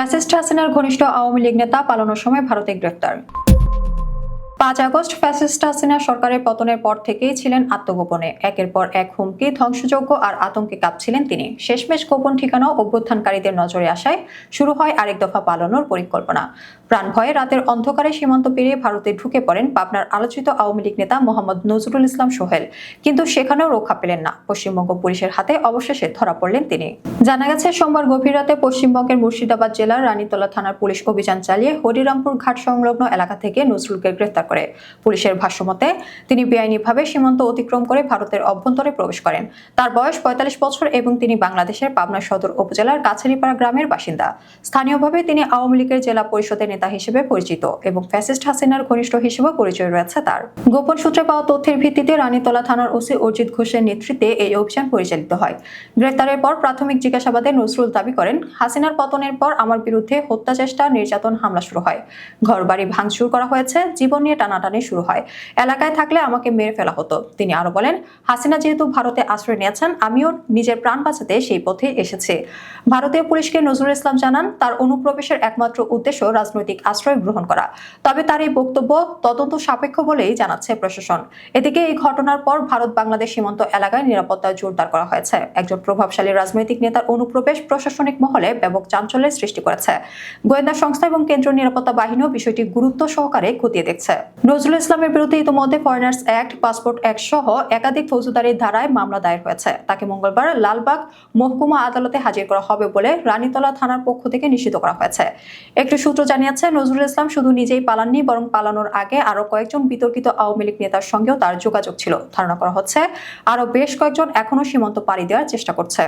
Fascist হাসিনার ঘনিষ্ঠ আওয়ামী লীগ নেতা পালানোর সময় ভারতে গ্রেফতার। পাঁচ আগস্ট ফ্যাসিস্ট হাসিনা সরকারের পতনের পর থেকেই ছিলেন আত্মগোপনে। একের পর এক হুমকি ধ্বংসযজ্ঞ আর আতঙ্কে কাঁপছিলেন তিনি। শেষমেশ গোপন ঠিকানা অভ্যুত্থানকারীদের নজরে আসায় শুরু হয় আরেক দফা পালানোর পরিকল্পনা। প্রাণ ভয়ে রাতের অন্ধকারে সীমান্ত পেরিয়ে ভারতে ঢুকে পড়েন পাবনার আলোচিত আওয়ামী লীগ নেতা মোহাম্মদ নজরুল ইসলাম সোহেল। কিন্তু সেখানেও রক্ষা পেলেন না। পশ্চিমবঙ্গ পুলিশের হাতে অবশেষে ধরা পড়লেন তিনি। জানা গেছে, সোমবার গভীর রাতে পশ্চিমবঙ্গের মুর্শিদাবাদ জেলার রানীতলা থানার পুলিশ অভিযান চালিয়ে হরিরামপুর ঘাট সংলগ্ন এলাকা থেকে নজরুলকে গ্রেফতার করে। পুলিশের ভাষ্যমতে তিনি বেআইনিভাবে সীমান্ত অতিক্রম করে ভারতের অভ্যন্তরে প্রবেশ করেন। তার বয়স পঁয়তাল্লিশ বছর এবং তিনি বাংলাদেশের পাবনা সদর উপজেলার কাছারিপাড়া গ্রামের বাসিন্দা। স্থানীয়ভাবে তিনি আওয়ামী লীগের জেলা পরিষদের নেতা হিসেবে পরিচিত এবং ফ্যাসিস্ট হাসিনার ঘনিষ্ঠ হিসেবে পরিচয় রয়েছে তার। গোপন সূত্রে পাওয়া তথ্যের ভিত্তিতে রানীতলা থানার ওসি অর্জিত ঘোষের নেতৃত্বে এই অভিযান পরিচালিত হয়। গ্রেপ্তারের পর প্রাথমিক জিজ্ঞাসাবাদে নজরুল দাবি করেন, হাসিনার পতনের পর আমার বিরুদ্ধে হত্যা চেষ্টা নির্যাতন, হামলা শুরু হয়। ঘরবাড়ি ভাঙচুর করা হয়েছে, জীবন নিয়ে টানাটানি শুরু হয়। এলাকায় থাকলে আমাকে মেরে ফেলা হতো। তিনি আরও বলেন, হাসিনা যেহেতু ভারতে আশ্রয় নিয়েছেন, আমিও নিজের প্রাণ বাঁচাতে সেই পথে এসেছি। ভারতীয় পুলিশকে নজরুল ইসলাম জানান, তার অনুপ্রবেশের একমাত্র উদ্দেশ্য রাজনৈতিক আশ্রয় গ্রহণ করা। তবে তার এই বক্তব্য তদন্ত সাপেক্ষ বলেই জানাচ্ছে প্রশাসন। এদিকে এই ঘটনার পর ভারত বাংলাদেশ সীমান্ত এলাকায় নিরাপত্তা জোরদার করা হয়েছে। একজন প্রভাবশালী রাজনৈতিক নেতার অনুপ্রবেশ প্রশাসনিক মহলে ব্যাপক চাঞ্চল্যের সৃষ্টি করেছে। গোয়েন্দা সংস্থা এবং কেন্দ্রীয় নিরাপত্তা বাহিনীও বিষয়টি গুরুত্ব সহকারে খতিয়ে দেখছে। নজরুল ইসলামের বিরুদ্ধে ইতিমধ্যে ফরেনার্স অ্যাক্ট পাসপোর্ট অ্যাক্ট সহ একাধিক ফৌজদারি ধারায় মামলা দায়ের হয়েছে। তাকে মঙ্গলবার লালবাগ মহকুমা আদালতে হাজির করা হবে বলে রানীতলা থানার পক্ষ থেকে নিশ্চিত করা হয়েছে। একটি সূত্র জানিয়েছে, নজরুল ইসলাম শুধু নিজেই পালাননি, বরং পালানোর আগে আরও কয়েকজন বিতর্কিত আওয়ামী লীগ নেতার সঙ্গেও তার যোগাযোগ ছিল। ধারণা করা হচ্ছে আরও বেশ কয়েকজন এখনও সীমান্ত পাড়ি দেওয়ার চেষ্টা করছে।